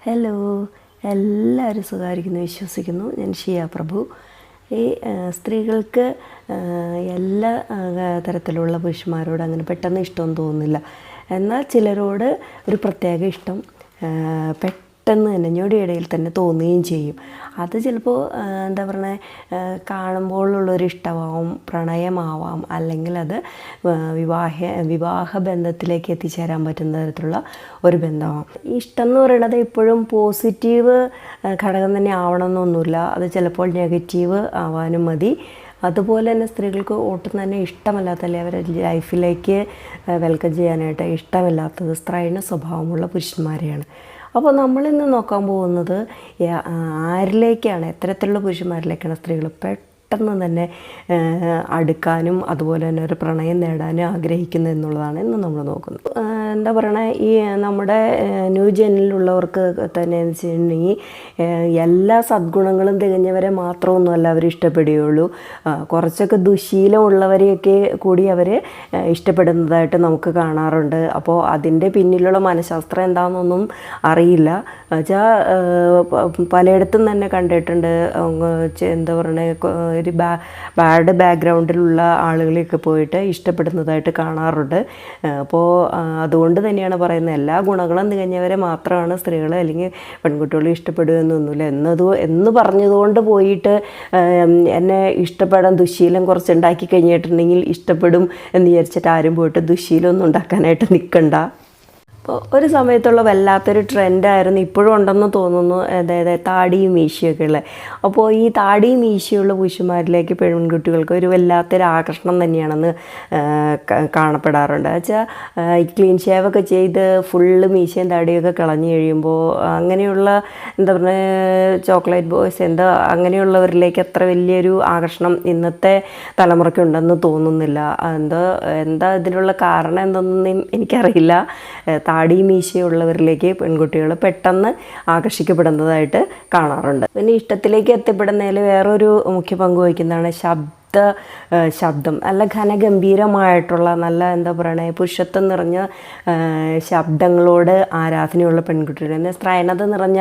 Hello എല്ലാവരും സുഖമായിരിക്കുന്നു വിശ്വസിക്കുന്നു. ഞാൻ ഷിയ പ്രഭു. ഈ സ്ത്രീകൾക്ക് എല്ലാ തരത്തിലുള്ള പുരുഷന്മാരോട് അങ്ങനെ പെട്ടെന്ന് ഇഷ്ടമൊന്നും തോന്നുന്നില്ല. എന്നാൽ ചിലരോട് ഒരു പ്രത്യേക ഇഷ്ടം ആ, പെട്ടെന്ന് തന്നെ ഞൊടിയിടയിൽ തന്നെ തോന്നുകയും ചെയ്യും. അത് ചിലപ്പോൾ എന്താ പറയുക കാണുമ്പോഴുള്ളൊരു ഇഷ്ടമാവും പ്രണയമാവാം അല്ലെങ്കിൽ അത് വിവാഹ വിവാഹ ബന്ധത്തിലേക്ക് എത്തിച്ചേരാൻ പറ്റുന്ന തരത്തിലുള്ള ഒരു ബന്ധമാവാം. ഇഷ്ടം എന്ന് പറയുന്നത് എപ്പോഴും പോസിറ്റീവ് ഘടകം തന്നെ ആവണമെന്നൊന്നുമില്ല. അത് ചിലപ്പോൾ നെഗറ്റീവ് ആവാനും മതി. അതുപോലെ തന്നെ സ്ത്രീകൾക്ക് ഒട്ടും തന്നെ ഇഷ്ടമല്ലാത്തല്ലേ അവരെ ലൈഫിലേക്ക് വെൽക്കം ചെയ്യാനായിട്ട് ഇഷ്ടമില്ലാത്തത്. സ്ത്രൈണ സ്വഭാവമുള്ള പുരുഷന്മാരെയാണ്. അപ്പോൾ നമ്മളിന്ന് നോക്കാൻ പോകുന്നത് ആരിലേക്കാണ് എത്തരത്തിലുള്ള പുരുഷന്മാരിലേക്കാണ് സ്ത്രീകൾ പെട്ടെന്ന് തന്നെ അടുക്കാനും അതുപോലെ തന്നെ ഒരു പ്രണയം നേടാനും ആഗ്രഹിക്കുന്നത് എന്നുള്ളതാണ് ഇന്ന് നമ്മൾ നോക്കുന്നത്. എന്താ പറയണേ? ഈ നമ്മുടെ ന്യൂ ജനിലുള്ളവർക്ക് തന്നെ വെച്ചിട്ടുണ്ടെങ്കിൽ എല്ലാ സദ്ഗുണങ്ങളും തികഞ്ഞവരെ മാത്രമൊന്നുമല്ല അവർ ഇഷ്ടപ്പെടുകയുള്ളൂ. കുറച്ചൊക്കെ ദുശീലമുള്ളവരെയൊക്കെ കൂടി അവർ ഇഷ്ടപ്പെടുന്നതായിട്ട് നമുക്ക് കാണാറുണ്ട്. അപ്പോൾ അതിന്റെ പിന്നിലുള്ള മനഃശാസ്ത്രം എന്താണെന്നൊന്നും അറിയില്ല. വെച്ചാൽ പലയിടത്തും തന്നെ കണ്ടിട്ടുണ്ട്. എന്താ പറയുക ഒരു ബാ ബാഡ് ബാക്ക്ഗ്രൗണ്ടിലുള്ള ആളുകളെയൊക്കെ പോയിട്ട് ഇഷ്ടപ്പെടുന്നതായിട്ട് കാണാറുണ്ട്. അപ്പോൾ അതുകൊണ്ട് തന്നെയാണ് പറയുന്നത് എല്ലാ ഗുണങ്ങളും തികഞ്ഞവരെ മാത്രമാണ് സ്ത്രീകൾ അല്ലെങ്കിൽ പെൺകുട്ടികളെ ഇഷ്ടപ്പെടുക എന്നൊന്നുമില്ല. എന്നത് എന്ന് പറഞ്ഞതുകൊണ്ട് പോയിട്ട് എന്നെ ഇഷ്ടപ്പെടാൻ ദുശീലം കുറച്ച് ഉണ്ടാക്കി കഴിഞ്ഞിട്ടുണ്ടെങ്കിൽ ഇഷ്ടപ്പെടും എന്ന് വിചാരിച്ചിട്ട് ആരും പോയിട്ട് ദുശീലമൊന്നും ഉണ്ടാക്കാനായിട്ട് നിൽക്കണ്ട. അപ്പോൾ ഒരു സമയത്തുള്ള വല്ലാത്തൊരു ട്രെൻഡായിരുന്നു ഇപ്പോഴും ഉണ്ടെന്ന് തോന്നുന്നു. അതായത് താടിയും മീശയൊക്കെ ഉള്ള. അപ്പോൾ ഈ താടിയും മീശയുള്ള പുരുഷന്മാരിലേക്ക് പെൺകുട്ടികൾക്ക് ഒരു വല്ലാത്തൊരു ആകർഷണം തന്നെയാണെന്ന് കാണപ്പെടാറുണ്ട്. വെച്ചാൽ ക്ലീൻ ഷേവൊക്കെ ചെയ്ത് ഫുള്ള് മീശയും താടിയൊക്കെ കളഞ്ഞു കഴിയുമ്പോൾ അങ്ങനെയുള്ള എന്താ പറയുക ചോക്ലേറ്റ് ബോയ്സ് എന്താ അങ്ങനെയുള്ളവരിലേക്ക് അത്ര വലിയൊരു ആകർഷണം ഇന്നത്തെ തലമുറയ്ക്ക് ഉണ്ടെന്ന് തോന്നുന്നില്ല. എന്താ എന്താ ഇതിനുള്ള കാരണം എന്തൊന്നും എനിക്കറിയില്ല. താടി മീശയുള്ളവരിലേക്ക് പെൺകുട്ടികൾ പെട്ടെന്ന് ആകർഷിക്കപ്പെടുന്നതായിട്ട് കാണാറുണ്ട്. പിന്നെ ഇഷ്ടത്തിലേക്ക് എത്തിപ്പെടുന്നതിൽ വേറൊരു മുഖ്യ പങ്ക് വഹിക്കുന്നതാണ് ശബ്ദ ശബ്ദം. നല്ല ഘനഗംഭീരമായിട്ടുള്ള നല്ല എന്താ പറയണേ പുരുഷത്വം നിറഞ്ഞ ശബ്ദങ്ങളോട് ആരാധനയുള്ള പെൺകുട്ടികൾ. പിന്നെ സ്ത്രൈണത നിറഞ്ഞ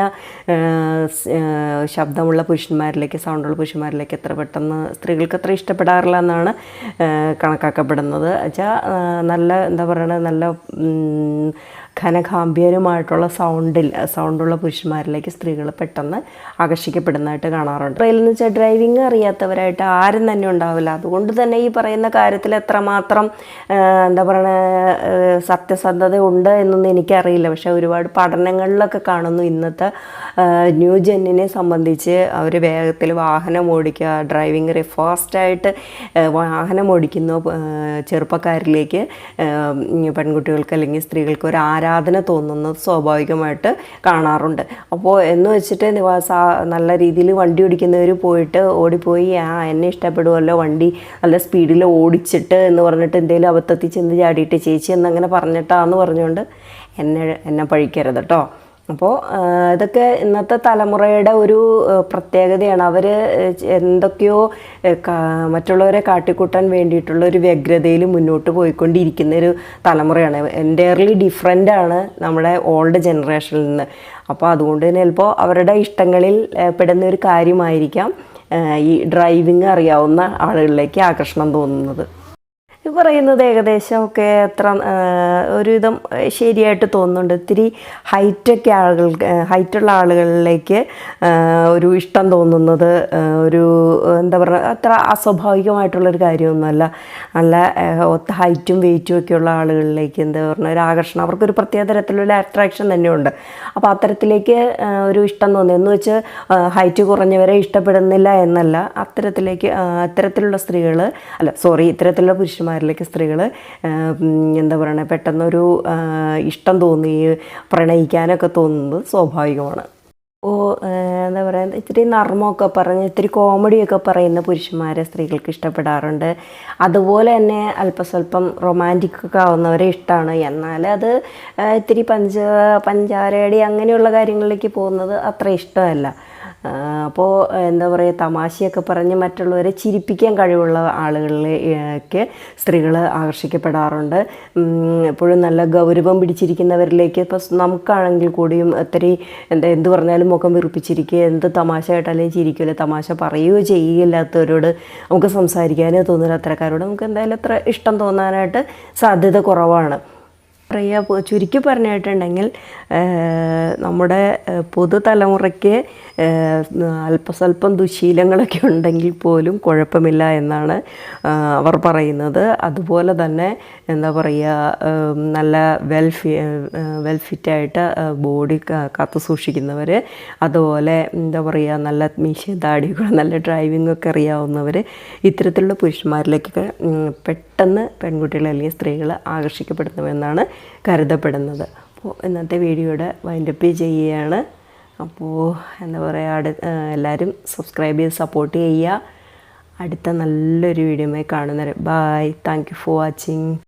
ശബ്ദമുള്ള പുരുഷന്മാരിലേക്ക് സൗണ്ടുള്ള പുരുഷന്മാരിലേക്ക് എത്ര പെട്ടെന്ന് സ്ത്രീകൾക്ക് അത്ര ഇഷ്ടപ്പെടാറില്ല എന്നാണ് കണക്കാക്കപ്പെടുന്നത്. വെച്ചാൽ നല്ല എന്താ പറയണത് നല്ല ഘനഗാംഭീര്യമായിട്ടുള്ള സൗണ്ടിൽ സൗണ്ടുള്ള പുരുഷന്മാരിലേക്ക് സ്ത്രീകൾ പെട്ടെന്ന് ആകർഷിക്കപ്പെടുന്നതായിട്ട് കാണാറുണ്ട്. അപ്പോൾ എന്ന് വെച്ചാൽ ഡ്രൈവിംഗ് അറിയാത്തവരായിട്ട് ആരും തന്നെ ഉണ്ടാവില്ല. അതുകൊണ്ട് തന്നെ ഈ പറയുന്ന കാര്യത്തിൽ എത്രമാത്രം എന്താ പറയുക സത്യസന്ധത ഉണ്ട് എന്നൊന്നും എനിക്കറിയില്ല. പക്ഷേ ഒരുപാട് പഠനങ്ങളിലൊക്കെ കാണുന്നു ഇന്നത്തെ ന്യൂ ജെന്നിനെ സംബന്ധിച്ച് അവർ വേഗത്തിൽ വാഹനം ഓടിക്കുക ഡ്രൈവിംഗ് ഫാസ്റ്റായിട്ട് വാഹനം ഓടിക്കുന്ന ചെറുപ്പക്കാരിലേക്ക് പെൺകുട്ടികൾക്ക് അല്ലെങ്കിൽ സ്ത്രീകൾക്ക് ഒരു ആരാധന തോന്നുന്നത് സ്വാഭാവികമായിട്ട് കാണാറുണ്ട്. അപ്പോൾ എന്ന് വെച്ചിട്ട് നിവാസ നല്ല രീതിയിൽ വണ്ടി ഓടിക്കുന്നവർ പോയിട്ട് ഓടിപ്പോയി ആ എന്നെ ഇഷ്ടപ്പെടുമല്ലോ വണ്ടി നല്ല സ്പീഡിൽ ഓടിച്ചിട്ട് എന്ന് പറഞ്ഞിട്ട് എന്തെങ്കിലും അബദ്ധത്തിൽ ചെന്ന് ചാടിയിട്ട് ചേച്ചി എന്നങ്ങനെ പറഞ്ഞിട്ടാന്ന് പറഞ്ഞുകൊണ്ട് എന്നെ എന്നെ പഴിക്കരുത് കേട്ടോ അപ്പോൾ ഇതൊക്കെ ഇന്നത്തെ തലമുറയുടെ ഒരു പ്രത്യേകതയാണ്. അവർ എന്തൊക്കെയോ മറ്റുള്ളവരെ കാട്ടിക്കൂട്ടാൻ വേണ്ടിയിട്ടുള്ള ഒരു വ്യഗ്രതയിൽ മുന്നോട്ട് പോയിക്കൊണ്ടിരിക്കുന്ന ഒരു തലമുറയാണ്. എന്റയർലി ഡിഫറെന്റ് ആണ് നമ്മുടെ ഓൾഡ് ജനറേഷനിൽ നിന്ന്. അപ്പോൾ അതുകൊണ്ട് തന്നെ ചിലപ്പോൾ അവരുടെ ഇഷ്ടങ്ങളിൽ പെടുന്ന ഒരു കാര്യമായിരിക്കാം ഈ ഡ്രൈവിംഗ് അറിയാവുന്ന ആളുകളിലേക്ക് ആകർഷണം തോന്നുന്നത്. പറയുന്നത് ഏകദേശം ഒക്കെ എത്ര ഒരുവിധം ശരിയായിട്ട് തോന്നുന്നുണ്ട്. ഇത്തിരി ഹൈറ്റൊക്കെ ആളുകൾ ഹൈറ്റുള്ള ആളുകളിലേക്ക് ഒരു ഇഷ്ടം തോന്നുന്നത് ഒരു എന്താ പറയുക അത്ര അസ്വാഭാവികമായിട്ടുള്ളൊരു കാര്യമൊന്നുമല്ല. നല്ല ഒത്ത ഹൈറ്റും വെയിറ്റും ഒക്കെയുള്ള ആളുകളിലേക്ക് എന്താ പറഞ്ഞാൽ ഒരു ആകർഷണം. അവർക്കൊരു പ്രത്യേക തരത്തിലുള്ള അട്രാക്ഷൻ തന്നെയുണ്ട്. അപ്പോൾ അത്തരത്തിലേക്ക് ഒരു ഇഷ്ടം തോന്നി. എന്ന് വെച്ച് ഹൈറ്റ് കുറഞ്ഞവരെ ഇഷ്ടപ്പെടുന്നില്ല എന്നല്ല. അത്തരത്തിലേക്ക് അത്തരത്തിലുള്ള സ്ത്രീകൾ അല്ല സോറി ഇത്തരത്തിലുള്ള പുരുഷന്മാരിലേക്ക് സ്ത്രീകൾ എന്താ പറയുക പെട്ടെന്നൊരു ഇഷ്ടം തോന്നി പ്രണയിക്കാനൊക്കെ തോന്നുന്നത് സ്വാഭാവികമാണ്. ഓ എന്താ പറയുക ഇത്തിരി നർമ്മമൊക്കെ പറഞ്ഞ് ഇത്തിരി കോമഡിയൊക്കെ പറയുന്ന പുരുഷന്മാരെ സ്ത്രീകൾക്ക് ഇഷ്ടപ്പെടാറുണ്ട്. അതുപോലെ തന്നെ അല്പസ്വല്പം റൊമാന്റിക് ഒക്കെ ആവുന്നവരെ ഇഷ്ടമാണ് എന്നാൽ അത് ഇത്തിരി പഞ്ച പഞ്ചാരടി അങ്ങനെയുള്ള കാര്യങ്ങളിലേക്ക് പോകുന്നത് അത്ര ഇഷ്ടമല്ല. അപ്പോൾ എന്താ പറയുക തമാശയൊക്കെ പറഞ്ഞ് മറ്റുള്ളവരെ ചിരിപ്പിക്കാൻ കഴിവുള്ള ആളുകളിലേക്ക് സ്ത്രീകൾ ആകർഷിക്കപ്പെടാറുണ്ട്. എപ്പോഴും നല്ല ഗൗരവം പിടിച്ചിരിക്കുന്നവരിലേക്ക് ഇപ്പോൾ നമുക്കാണെങ്കിൽ കൂടിയും ഒത്തിരി എന്താ എന്ത് പറഞ്ഞാലും മുഖം വിറുപ്പിച്ചിരിക്കുക എന്ത് തമാശ കേട്ടാലും ചിരിക്കില്ല തമാശ പറയുകയോ ചെയ്യുകയില്ലാത്തവരോട് നമുക്ക് സംസാരിക്കാനോ തോന്നില്ല അത്തരക്കാരോട് നമുക്ക് എന്തായാലും അത്ര ഇഷ്ടം തോന്നാനായിട്ട് സാധ്യത കുറവാണ്. പറയുക പൊ- ചുരുക്കി പറഞ്ഞിട്ടുണ്ടെങ്കിൽ നമ്മുടെ പുതുതലമുറയ്ക്ക് അല്പസ്വല്പം ദുശീലങ്ങളൊക്കെ ഉണ്ടെങ്കിൽ പോലും കുഴപ്പമില്ല എന്നാണ് അവർ പറയുന്നത്. അതുപോലെ തന്നെ എന്താ പറയുക നല്ല വെൽഫി വെൽഫിറ്റായിട്ട് വെൽ ബോഡി കാത്തു സൂക്ഷിക്കുന്നവർ അതുപോലെ എന്താ പറയുക നല്ല മീശ താടിയൊക്കെ നല്ല ഡ്രൈവിംഗ് ഒക്കെ അറിയാവുന്നവർ ഇത്തരത്തിലുള്ള പുരുഷന്മാരിലേക്കൊക്കെ ഉം, പെട്ടെന്ന് പെൺകുട്ടികൾ അല്ലെങ്കിൽ സ്ത്രീകൾ ആകർഷിക്കപ്പെടുന്നുവെന്നാണ് കരുതപ്പെടുന്നത്. അപ്പോൾ ഇന്നത്തെ വീഡിയോയുടെ വൈൻഡപ്പ് ചെയ്യുകയാണ്. അപ്പോൾ എന്താ പറയുക അടു എല്ലാവരും സബ്സ്ക്രൈബ് ചെയ്ത് സപ്പോർട്ട് ചെയ്യുക. അടുത്ത നല്ലൊരു വീഡിയോ കാണുന്നവരെ. Bye thank you for watching